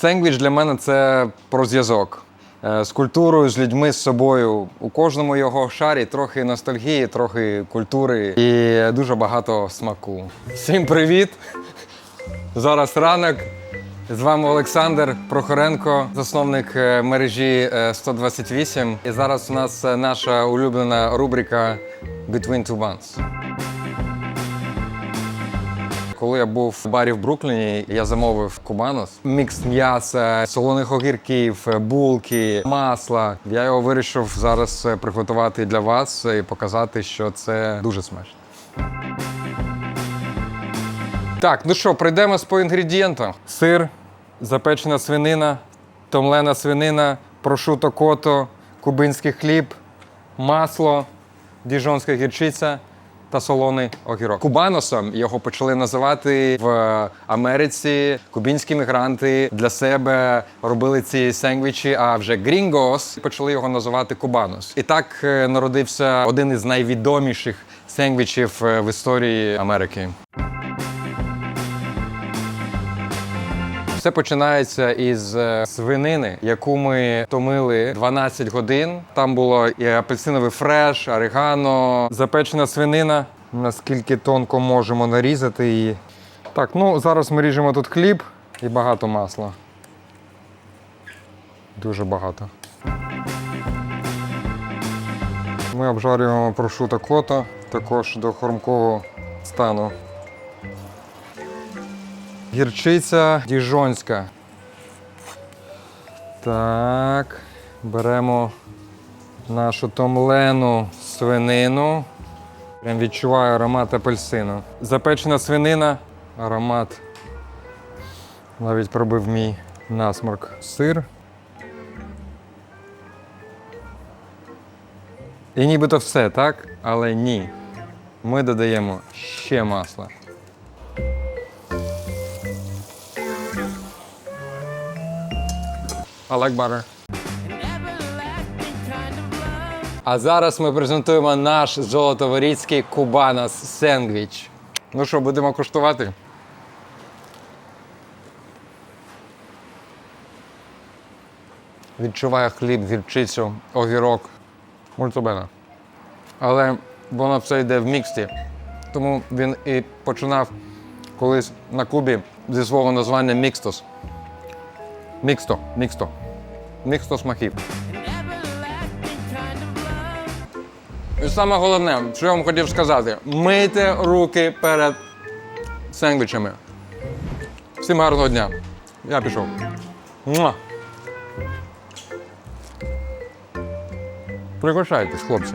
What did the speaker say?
Сендвіч для мене це про зв'язок Е, з культурою, з людьми, з собою. У кожному його шарі трохи ностальгії, трохи культури і дуже багато смаку. Всім привіт! Зараз ранок. З вами Олександр Прохоренко, засновник е, мережі е, 128. І зараз у нас е, наша улюблена рубрика Between Two Buns. Коли я був в барі в Брукліні, я замовив кубанос, мікс м'яса, солоних огірків, булки, масла. Я його вирішив зараз е, приготувати для вас і показати, що це дуже смачно. Так, ну що, пройдемось по інгредієнтам: сир, запечена свинина, томлена свинина, прошуто кото, кубинський хліб, масло, діжонська гірчиця та солоний огірок. Кубаносом його почали називати в Америці. Кубінські мігранти для себе робили ці сендвічі, а вже грінгос почали його називати кубанос. І так е, народився один із найвідоміших сендвічів е, в історії Америки. Все починається із е, свинини, яку ми томили 12 годин. Там було і апельсиновий фреш, орегано, запечена свинина. Наскільки тонко можемо нарізати її. Так, ну зараз ми ріжемо тут хліб і багато масла. Дуже багато. Ми обжарюємо прошуто кото також до хрумкового стану. Гірчиця діжонська. Так, беремо нашу томлену свинину. Прям відчуваю аромат апельсину. Запечена свинина, аромат. Навіть пробив мій насморк. Сир. І нібито все, так? Але ні. Ми додаємо ще масла. I like butter. А зараз ми презентуємо наш золотоворіцький кубанос сендвіч. Ну що, будемо куштувати? Відчуваю хліб, гірчицю, огірок. Мультобена. Але воно все йде в міксті. Тому він і починав колись на Кубі зі свого названня мікстос. Міксто, міксто. Міксто смаків. І саме головне, що я вам хотів сказати: мийте руки перед сендвічами. Всім гарного дня. Я пішов. Муа. Пригощайтесь, хлопці.